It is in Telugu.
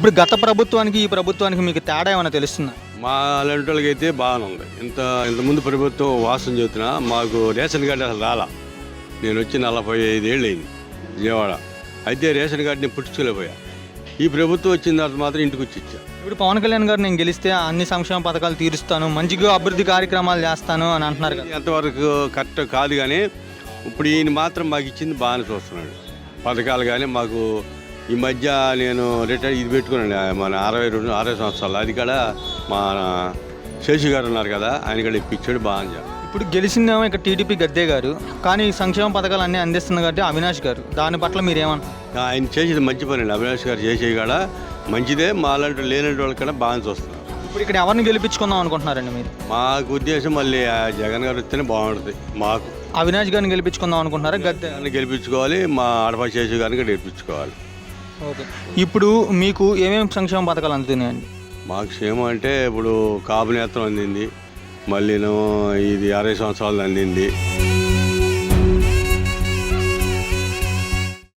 ఇప్పుడు గత ప్రభుత్వానికి ఈ ప్రభుత్వానికి మీకు తేడా ఏమైనా తెలుస్తుందా? మా అలాంటి వాళ్ళకి అయితే బాగానే ఉంది. ఇంత ఇంతకుముందు ప్రభుత్వం వాసన చెబుతున్నా మాకు రేషన్ కార్డు అసలు రాలా. నేను వచ్చి నలభై ఐదేళ్ళు అయింది విజయవాడ. అయితే రేషన్ కార్డుని పుట్టించుకోలేకపోయా. ఈ ప్రభుత్వం వచ్చిన తర్వాత మాత్రం ఇంటికి వచ్చి ఇచ్చా. ఇప్పుడు పవన్ కళ్యాణ్ గారు నేను గెలిస్తే అన్ని సంక్షేమ పథకాలు తీరుస్తాను మంచిగా అభివృద్ధి కార్యక్రమాలు చేస్తాను అని అంటున్నారు కదా. ఎంతవరకు కరెక్ట్ కాదు కానీ ఇప్పుడు ఈయన మాత్రం మాకు ఇచ్చింది బాగానే చూస్తున్నాడు. పథకాలు కానీ మాకు ఈ మధ్య నేను రిటైర్ ఇది పెట్టుకున్నాను. మన అరవై రెండు అరవై సంవత్సరాలు. అది కూడా మా శేషి గారు ఉన్నారు కదా ఆయన కూడా ఇప్పించాడు బాగా ఇప్పుడు గెలిచిందేమో ఇక్కడ టీడీపీ గద్దే గారు. కానీ ఈ సంక్షేమ పథకాలు అన్నీ అందిస్తున్న కాబట్టి అవినాష్ గారు. దాని పట్ల మీరు ఏమంటారు ఆయన చేసేది మంచి పని అండి. అవినాష్ గారు చేసేది కూడా మంచిదే. మా అలాంటి లేనటువంటి వాళ్ళ కన్నా బాగా చూస్తున్నారు. ఇప్పుడు ఇక్కడ ఎవరిని గెలిపించుకుందాం అనుకుంటున్నారండి మీరు? మాకు ఉద్దేశం మళ్ళీ ఆ జగన్ గారు వస్తేనే బాగుంటుంది. మాకు. అవినాష్ గారిని గెలిపించుకుందాం అనుకుంటున్నారా? గద్దె గెలిపించుకోవాలి మా ఆడపా చేసి గారిని కూడా గెలిపించుకోవాలి. ఓకే. ఇప్పుడు మీకు ఏమేమి సంక్షేమ పథకాలు అందుతున్నాయండి? మాకు క్షేమం అంటే ఇప్పుడు కాపు నేత్రం అందింది మళ్ళీ ఇది అరవై సంవత్సరాలు అందింది.